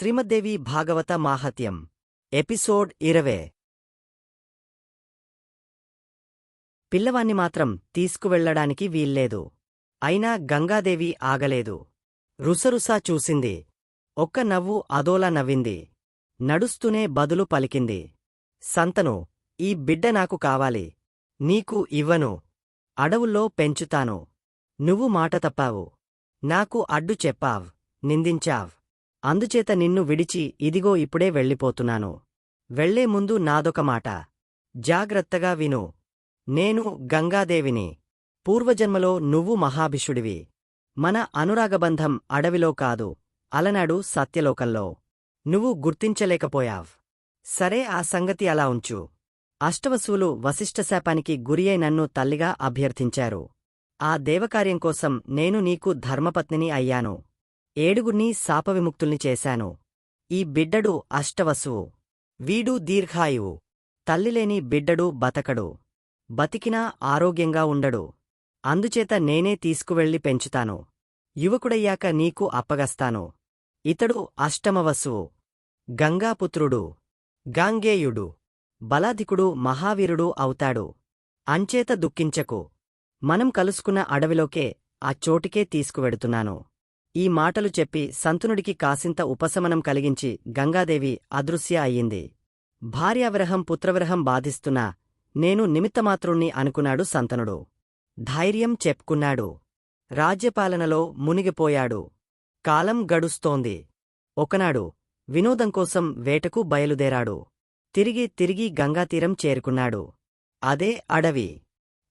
శ్రీమద్దేవి భాగవత మాహత్యం episode ఇరవే. పిల్లవాణ్ణి మాత్రం తీసుకువెళ్ళడానికి వీల్లేదు. అయినా గంగాదేవి ఆగలేదు. రుసరుసా చూసింది. ఒక్క నవ్వు అదోలా నవ్వింది. నడుస్తూనే బదులు పలికింది. సంతను ఈ బిడ్డ నాకు కావాలి. నీకు ఇవ్వను. అడవుల్లో పెంచుతాను. నువ్వు మాట తప్పావు. నాకు అడ్డు చెప్పావ్. నిందించావ్. అందుచేత నిన్ను విడిచి ఇదిగో ఇప్పుడే వెళ్ళిపోతున్నాను. వెళ్ళే ముందు నాదొక మాట. జాగ్రత్తగా విను. నేను గంగాదేవిని. పూర్వజన్మలో నువ్వు మహాభిషుడివి. మన అనురాగబంధం అడవిలో కాదు అలనాడు సత్యలోకంలో. నువ్వు గుర్తించలేకపోయావ్. సరే ఆ సంగతి అలా ఉంచు. అష్టవసువులు వశిష్ఠశాపానికి గురియై నన్ను తల్లిగా అభ్యర్థించారు. ఆ దేవకార్యం కోసం నేను నీకు ధర్మపత్నిని అయ్యాను. ఏడుగుర్ని శాపవిముక్తుల్ని చేశాను. ఈ బిడ్డడు అష్టవసువు. వీడు దీర్ఘాయువు. తల్లిలేని బిడ్డడు బతకడు. బతికినా ఆరోగ్యంగా ఉండడు. అందుచేత నేనే తీసుకువెళ్ళి పెంచుతాను. యువకుడయ్యాక నీకు అప్పగస్తాను. ఇతడు అష్టమవసువు. గంగాపుత్రుడు. గాంగేయుడు. బలాధికుడు మహావీరుడు అవుతాడు. అంచేత దుఃఖించకు. మనం కలుసుకున్న అడవిలోకే ఆ చోటికే తీసుకువెడుతున్నాను. ఈ మాటలు చెప్పి సంతునుడికి కాసింత ఉపశమనం కలిగించి గంగాదేవి అదృశ్య అయ్యింది. భార్యావిరహం పుత్రవిరహం బాధిస్తున్నా నేను నిమిత్తమాత్రుణ్ణి అనుకున్నాడు సంతనుడు. ధైర్యం చెప్పుకున్నాడు. రాజ్యపాలనలో మునిగిపోయాడు. కాలం గడుస్తోంది. ఒకనాడు వినోదంకోసం వేటకు బయలుదేరాడు. తిరిగి తిరిగి గంగాతీరం చేరుకున్నాడు. అదే అడవి.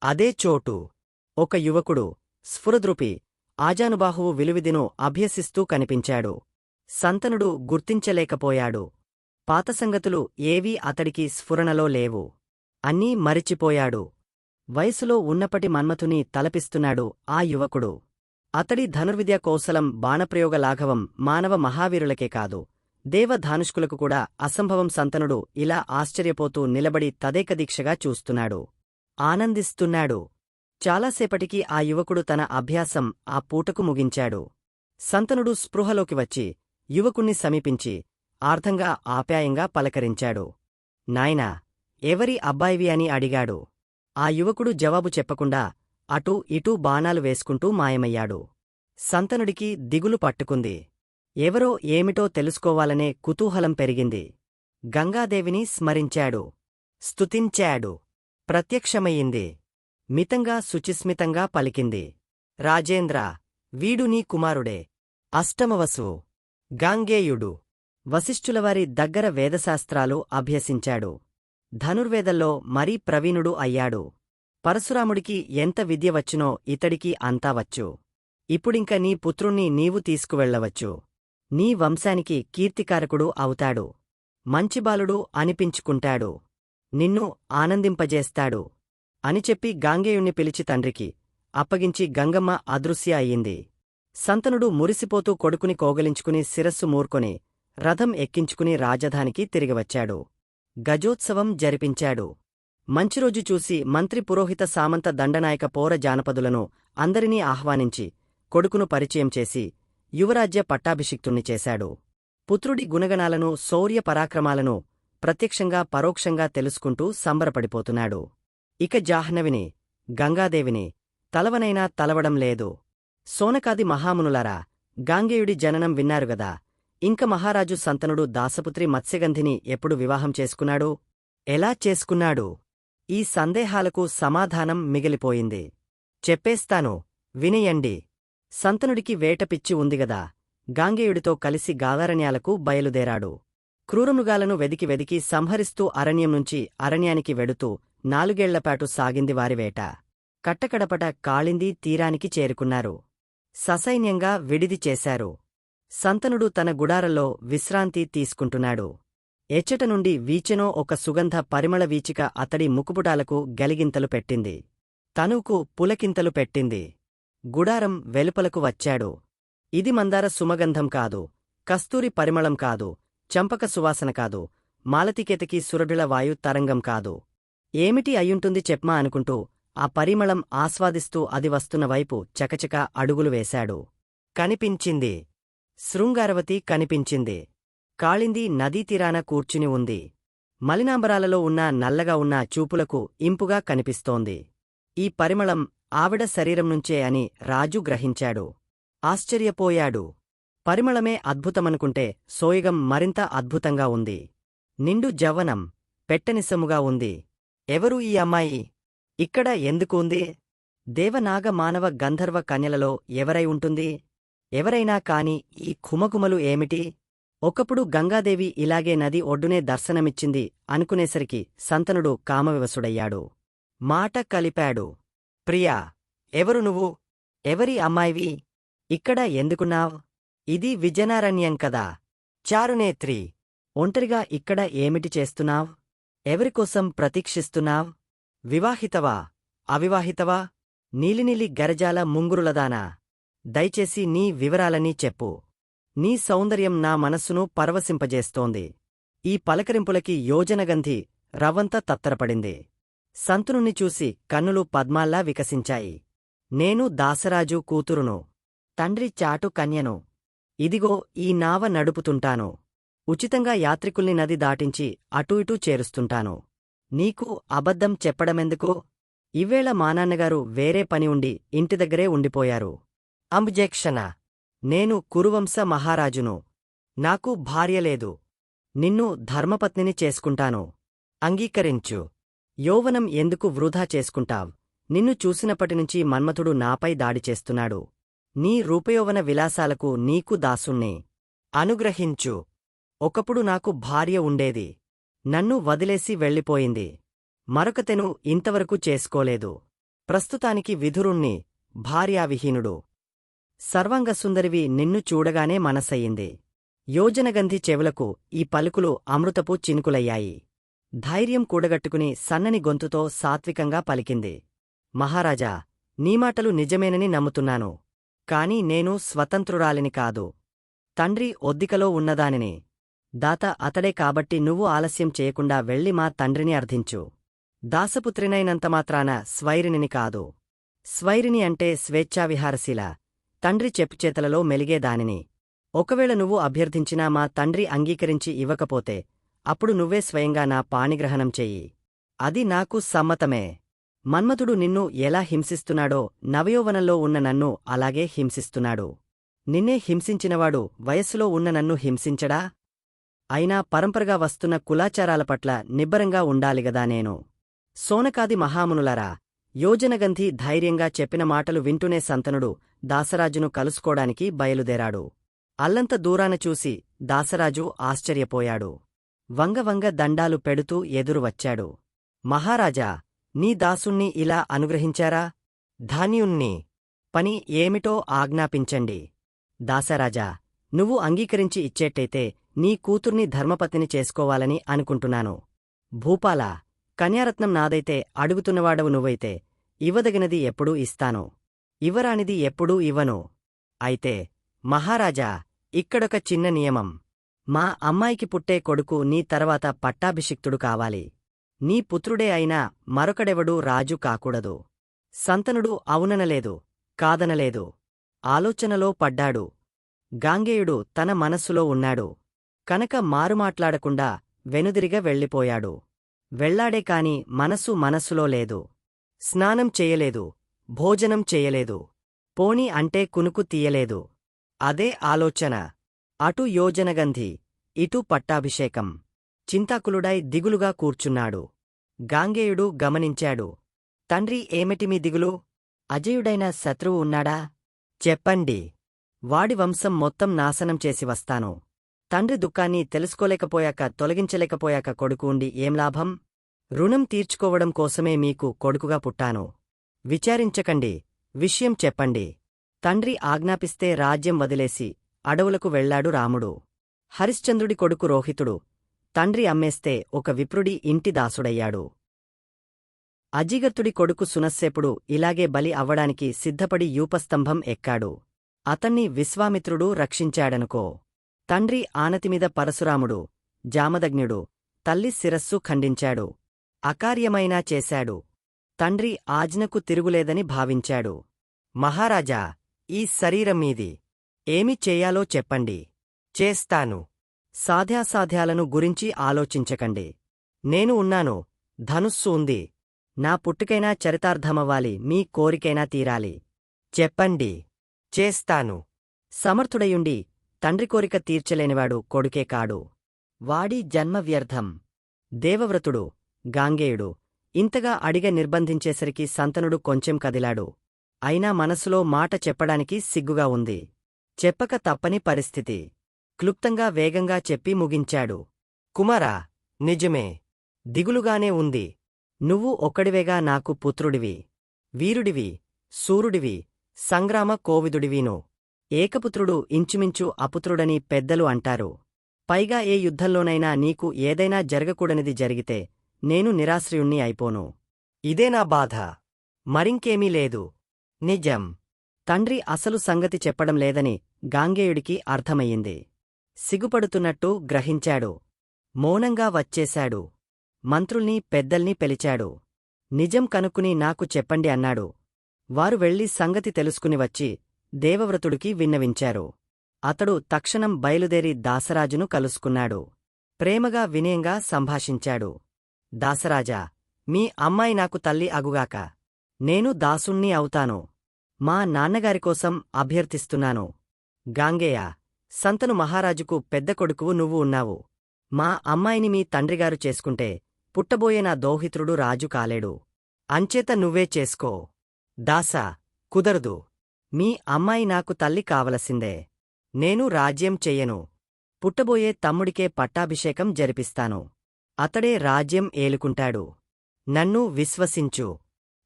అదే చోటు. ఒక యువకుడు స్ఫురద్రుపి ఆజానుబాహువు విలువిదిను అభ్యసిస్తూ కనిపించాడు. సంతనుడు గుర్తించలేకపోయాడు. పాత సంగతులు ఏవీ అతడికి స్ఫురణలో లేవు. అన్నీ మరిచిపోయాడు. వయసులో ఉన్నపటి మన్మథుని తలపిస్తున్నాడు ఆ యువకుడు. అతడి ధనుర్విద్య కౌశలం బాణప్రయోగ లాఘవం మానవ మహావీరులకే కాదు. దేవధానుష్కులకు కూడా అసంభవం సంతనుడు ఇలా ఆశ్చర్యపోతూ నిలబడి తదేకదీక్షగా చూస్తున్నాడు. ఆనందిస్తున్నాడు. చాలాసేపటికి ఆ యువకుడు తన అభ్యాసం ఆ పూటకు ముగించాడు. సంతనుడు స్పృహలోకి వచ్చి యువకుణ్ణి సమీపించి ఆర్థంగా ఆప్యాయంగా పలకరించాడు. నాయనా ఎవరి అబ్బాయివి అని అడిగాడు. ఆ యువకుడు జవాబు చెప్పకుండా అటూ ఇటూ బాణాలు వేసుకుంటూ మాయమయ్యాడు. సంతనుడికి దిగులు పట్టుకుంది. ఎవరో ఏమిటో తెలుసుకోవాలనే కుతూహలం పెరిగింది. గంగాదేవిని స్మరించాడు. స్తుతించాడు. ప్రత్యక్షమయ్యింది. మితంగా శుచిస్మితంగా పలికింది. రాజేంద్ర వీడు నీ కుమారుడే. అష్టమవసువు గాంగేయుడు. వశిష్ఠులవారి దగ్గర వేదశాస్త్రాలు అభ్యసించాడు. ధనుర్వేదల్లో మరీ ప్రవీణుడు అయ్యాడు. పరశురాముడికి ఎంత విద్య వచ్చునో ఇతడికి అంతా వచ్చు. ఇప్పుడింక నీ పుత్రుణ్ణి నీవు తీసుకువెళ్ళవచ్చు నీ వంశానికి కీర్తికారకుడు అవుతాడు. మంచిబాలుడు అనిపించుకుంటాడు. నిన్ను ఆనందింపజేస్తాడు. అని చెప్పి గాంగేయుణ్ణి పిలిచి తండ్రికి అప్పగించి గంగమ్మ అదృశ్య అయ్యింది. సంతనుడు మురిసిపోతూ కొడుకుని కోగలించుకుని శిరస్సు మూర్కొని రథం ఎక్కించుకుని రాజధానికి తిరిగివచ్చాడు. గజోత్సవం జరిపించాడు. మంచిరోజు చూసి మంత్రి పురోహిత సామంత దండనాయక పౌర జానపదులను అందరినీ ఆహ్వానించి కొడుకును పరిచయం చేసి యువరాజ్య పట్టాభిషిక్తుణ్ణి చేశాడు. పుత్రుడి గుణగణాలను శౌర్య పరాక్రమాలను ప్రత్యక్షంగా పరోక్షంగా తెలుసుకుంటూ సంబరపడిపోతున్నాడు. ఇక జాహ్నవిని గంగాదేవిని తలవనైనా తలవడం లేదు. సోనకాది మహామునులారా గాంగేయుడి జననం విన్నారుగదా ఇంక మహారాజు సంతనుడు దాసపుత్రి మత్స్యగంధిని ఎప్పుడు వివాహం చేసుకున్నాడు? ఎలా చేసుకున్నాడు? ఈ సందేహాలకు సమాధానం మిగిలిపోయింది. చెప్పేస్తాను వినయండి. సంతనుడికి వేటపిచ్చి ఉందిగదా గాంగేయుడితో కలిసి గాదారణ్యాలకు బయలుదేరాడు. క్రూరమృగాలను వెదికి వెదికి సంహరిస్తూ అరణ్యం నుంచి అరణ్యానికి వెడుతూ నాలుగేళ్ళపాటు సాగింది వారి వేట. కట్టకడపట కాళింది తీరానికి చేరుకున్నారు. ససైన్యంగా విడిది చేశారు. సంతనుడు తన గుడారలో విశ్రాంతి తీసుకుంటున్నాడు. ఎచ్చట నుండి వీచెనో ఒక సుగంధ పరిమళ వీచిక అతడి ముకుపుటాలకు గలిగింతలు పెట్టింది. తనుకు పులకింతలు పెట్టింది. గుడారం వెలుపలకు వచ్చాడు. ఇది మందార సుమగంధం కాదు. కస్తూరి పరిమళం కాదు. చంపక సువాసన కాదు. మాలతికేతకి సురభిళ వాయు తరంగం కాదు. ఏమిటి అయ్యుంటుంది చెప్మా అనుకుంటూ ఆ పరిమళం ఆస్వాదిస్తూ అది వస్తున్న వైపు చకచక అడుగులు వేశాడు. కనిపించింది. శృంగారవతి కనిపించింది. కాళింది నదీతీరాన కూర్చుని ఉంది. మలినాంబరాలలో ఉన్న నల్లగా ఉన్న చూపులకు ఇంపుగా కనిపిస్తోంది. ఈ పరిమళం ఆవిడ శరీరం నుంచే అని రాజు గ్రహించాడు. ఆశ్చర్యపోయాడు. పరిమళమే అద్భుతమనుకుంటే సోయగం మరింత అద్భుతంగా ఉంది. నిండు జవ్వనం పెట్టనిసముగా ఉంది. ఎవరు ఈ అమ్మాయి? ఇక్కడ ఎందుకు ఉంది? దేవనాగ మానవ గంధర్వ కన్యలలో ఎవరై ఉంటుంది? ఎవరైనా కాని ఈ కుమకుమలు ఏమిటి? ఒకప్పుడు గంగాదేవి ఇలాగే నది ఒడ్డునే దర్శనమిచ్చింది అనుకునేసరికి సంతనుడు కామవివసుడయ్యాడు. మాట కలిపాడు. ప్రియా ఎవరు నువ్వు? ఎవరి అమ్మాయివి? ఇక్కడ ఎందుకున్నావ్? ఇది విజనారణ్యం కదా? చారునేత్రి ఒంటరిగా ఇక్కడ ఏమిటి చేస్తున్నావ్? ఎవరికోసం ప్రతీక్షిస్తున్నావ్? వివాహితవా? అవివాహితవా? నీలినీలి గరజాల ముంగురులదానా? దయచేసి నీ వివరాలనీ చెప్పు. నీ సౌందర్యం నా మనస్సును పరవశింపజేస్తోంది. ఈ పలకరింపులకి యోజనగంధి రవ్వంత తత్తరపడింది. సంతునుణ్ణి చూసి కన్నులు పద్మాల్లా వికసించాయి. నేను దాసరాజు కూతురును. తండ్రి చాటు కన్యను. ఇదిగో ఈ నావ నడుపుతుంటాను. ఉచితంగా యాత్రికుల్ని నది దాటించి అటూ ఇటూ చేరుస్తుంటాను. నీకు అబద్ధం చెప్పడమెందుకు? ఇవ్వేళ మానాన్నగారు వేరే పని ఉండి ఇంటి దగ్గరే ఉండిపోయారు. అంబ్జెక్షన నేను కురువంశ మహారాజును. నాకు భార్య లేదు. నిన్ను ధర్మపత్నిని చేసుకుంటాను. అంగీకరించు. యౌవనం ఎందుకు వృధా చేసుకుంటావ్? నిన్ను చూసినప్పటినుంచి మన్మథుడు నాపై దాడి చేస్తున్నాడు. నీ రూపయోవన విలాసాలకు నీకు దాసుణ్ణి. అనుగ్రహించు. ఒకప్పుడు నాకు భార్య ఉండేది. నన్ను వదిలేసి వెళ్ళిపోయింది. మరొకతెను ఇంతవరకు చేసుకోలేదు. ప్రస్తుతానికి విధురుణ్ణి భార్యావిహీనుడు. సర్వాంగసుందరివి నిన్ను చూడగానే మనసయ్యింది. యోజనగంధి చెవులకు ఈ పలుకులు అమృతపు చినుకులయ్యాయి. ధైర్యం కూడగట్టుకుని సన్నని గొంతుతో సాత్వికంగా పలికింది. మహారాజా నీ మాటలు నిజమేనని నమ్ముతున్నాను. కాని నేను స్వతంత్రురాలిని కాదు. తండ్రి ఒద్దికలో ఉన్నదానిని. దాత అతడే కాబట్టి నువ్వు ఆలస్యం చేయకుండా వెళ్ళి మా తండ్రిని అర్థించు. దాసపుత్రినైనంతమాత్రాన స్వైరినిని కాదు. స్వైరిని అంటే స్వేచ్ఛావిహారశీల. తండ్రి చెప్పుచేతలలో మెలిగేదానిని ఒకవేళ నువ్వు అభ్యర్థించినా మా తండ్రి అంగీకరించి ఇవ్వకపోతే అప్పుడు నువ్వే స్వయంగా నా పాణిగ్రహణం చెయ్యి. అది నాకు సమ్మతమే. మన్మథుడు నిన్ను ఎలా హింసిస్తున్నాడో నవయోవనంలో ఉన్న నన్ను అలాగే హింసిస్తున్నాడు. నిన్నే హింసించినవాడు వయస్సులో ఉన్న నన్ను హింసించడా? అయినా పరంపరగా వస్తున్న కులాచారాల పట్ల నిబ్బరంగా ఉండాలిగదా నేను. సోనకాది మహామునులరా యోజనగంధి ధైర్యంగా చెప్పిన మాటలు వింటూనే సంతనుడు దాసరాజును కలుసుకోడానికి బయలుదేరాడు. అల్లంత దూరాన చూసి దాసరాజు ఆశ్చర్యపోయాడు. వంగవంగ దండాలు పెడుతూ ఎదురు వచ్చాడు. మహారాజా నీ దాసుణ్ణి ఇలా అనుగ్రహించారా? ధాన్యుణ్ణి పని ఏమిటో ఆజ్ఞాపించండి. దాసరాజా నువ్వు అంగీకరించి ఇచ్చేట్టయితే నీ కూతుర్ని ధర్మపతిని చేసుకోవాలని అనుకుంటున్నాను. భూపాల కన్యారత్నం నాదైతే అడుగుతున్నవాడవు నువ్వైతే ఇవ్వదగినది ఎప్పుడూ ఇస్తాను. ఇవ్వరానిది ఎప్పుడూ ఇవ్వను. అయితే మహారాజా ఇక్కడొక చిన్న నియమం. మా అమ్మాయికి పుట్టే కొడుకు నీ తర్వాత పట్టాభిషిక్తుడు కావాలి. నీ పుత్రుడే అయినా మరొకడెవడూ రాజు కాకూడదు. సంతనుడు అవుననలేదు కాదనలేదు. ఆలోచనలో పడ్డాడు. గాంగేయుడు తన మనస్సులో ఉన్నాడు. కనుక మారుమాట్లాడకుండా వెనుదిరిగ వెళ్ళిపోయాడు. వెళ్ళాడే కాని మనసు మనస్సులో లేదు. స్నానం చేయలేదు. భోజనం చేయలేదు. పోని అంటే కునుకు తీయలేదు. అదే ఆలోచన. అటు యోజనగంధి ఇటు పట్టాభిషేకం. చింతాకులుడై దిగులుగా కూర్చున్నాడు. గాంగేయుడు గమనించాడు. తండ్రి ఏమిటి మీ దిగులు? అజయుడైన శత్రువు ఉన్నాడా? చెప్పండి. వాడి వంశం మొత్తం నాశనం చేసి వస్తాను. తండ్రి దుఃఖాన్ని తెలుసుకోలేకపోయాక తొలగించలేకపోయాక కొడుకు ఉండి ఏం లాభం? రుణం తీర్చుకోవడం కోసమే మీకు కొడుకుగా పుట్టాను. విచారించకండి. విషయం చెప్పండి. తండ్రి ఆజ్ఞాపిస్తే రాజ్యం వదిలేసి అడవులకు వెళ్ళాడు రాముడు. హరిశ్చంద్రుడి కొడుకు రోహితుడు తండ్రి అమ్మేస్తే ఒక విప్రుడి ఇంటి దాసుడయ్యాడు. అజిగత్తుడి కొడుకు సునస్సేపుడు ఇలాగే బలి అవ్వడానికి సిద్ధపడి యూపస్తంభం ఎక్కాడు. అతన్ని విశ్వామిత్రుడు రక్షించాడనుకో తండ్రి ఆనతిమీద పరశురాముడు జామదగ్నుడు తల్లి శిరస్సు ఖండించాడు. అకార్యమైనా చేశాడు. తండ్రి ఆజ్ఞకు తిరుగులేదని భావించాడు. మహారాజా ఈ శరీరం మీది. ఏమి చేయాలో చెప్పండి. చేస్తాను. సాధ్యాసాధ్యాలను గురించి ఆలోచించకండి. నేను ఉన్నాను. ధనుస్సు ఉంది. నా పుట్టుకైనా చరితార్థమవ్వాలి. మీ కోరికైనా తీరాలి. చెప్పండి. చేస్తాను. సమర్థుడయుండి తండ్రి కోరిక తీర్చలేనివాడు కొడుకే కాడు. వాడి జన్మ వ్యర్థం. దేవవ్రతుడు గాంగేయుడు ఇంతగా అడిగ నిర్బంధించేసరికి సంతనుడు కొంచెం కదిలాడు. అయినా మనసులో మాట చెప్పడానికి సిగ్గుగా ఉంది. చెప్పక తప్పని పరిస్థితి. క్లుప్తంగా వేగంగా చెప్పి ముగించాడు. కుమారా నిజమే. దిగులుగానే ఉంది. నువ్వు ఒక్కడివేగా నాకు పుత్రుడివి. వీరుడివి. సూరుడివి. సంగ్రామ కోవిదుడివీను. ఏకపుత్రుడు ఇంచుమించు అపుత్రుడని పెద్దలు అంటారు. పైగా ఏ యుద్ధంలోనైనా నీకు ఏదైనా జరగకూడనిది జరిగితే నేను నిరాశ్రయుణ్ణి అయిపోను. ఇదే నా బాధ. మరింకేమీ లేదు. నిజం. తండ్రి అసలు సంగతి చెప్పడం లేదని గాంగేయుడికి అర్థమయ్యింది. సిగుపడుతున్నట్టు గ్రహించాడు. మౌనంగా వచ్చేశాడు. మంత్రుల్ని పెద్దల్ని పిలిచాడు. నిజం కనుక్కుని నాకు చెప్పండి అన్నాడు. వారు వెళ్ళి సంగతి తెలుసుకుని వచ్చి దేవవ్రతుడికి విన్నవించారు. అతడు తక్షణం బయలుదేరి దాసరాజును కలుసుకున్నాడు. ప్రేమగా వినయంగా సంభాషించాడు. దాసరాజా మీ అమ్మాయి నాకు తల్లి అగుగాక. నేను దాసుణ్ణి అవుతాను. మా నాన్నగారికోసం అభ్యర్థిస్తున్నాను. గాంగేయ సంతను మహారాజుకు పెద్ద కొడుకువు నువ్వు ఉన్నావు. మా అమ్మాయిని మీ తండ్రిగారు చేసుకుంటే పుట్టబోయే నా దోహిత్రుడు రాజు కాలేడు. అంచేత నువ్వే చేసుకో. దాసా కుదరదు. మీ అమ్మాయి నాకు తల్లి కావలసిందే. నేను రాజ్యం చెయ్యను పుట్టబోయే తమ్ముడికే పట్టాభిషేకం జరిపిస్తాను. అతడే రాజ్యం ఏలుకుంటాడు. నన్ను విశ్వసించు.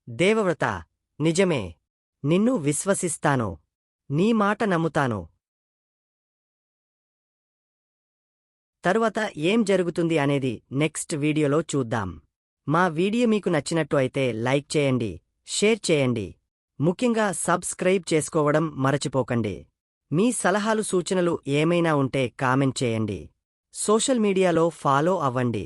దేవవ్రత నిజమే. నిన్ను విశ్వసిస్తాను. నీ మాట నమ్ముతాను. తరువాత ఏం జరుగుతుంది అనేది నెక్స్ట్ వీడియోలో చూద్దాం. మా వీడియో మీకు నచ్చినట్టు అయితే లైక్ చేయండి షేర్ చేయండి. ముఖ్యంగా సబ్స్క్రైబ్ చేసుకోవడం మరచిపోకండి. మీ సలహాలు సూచనలు ఏమైనా ఉంటే కామెంట్ చేయండి. సోషల్ మీడియాలో ఫాలో అవ్వండి.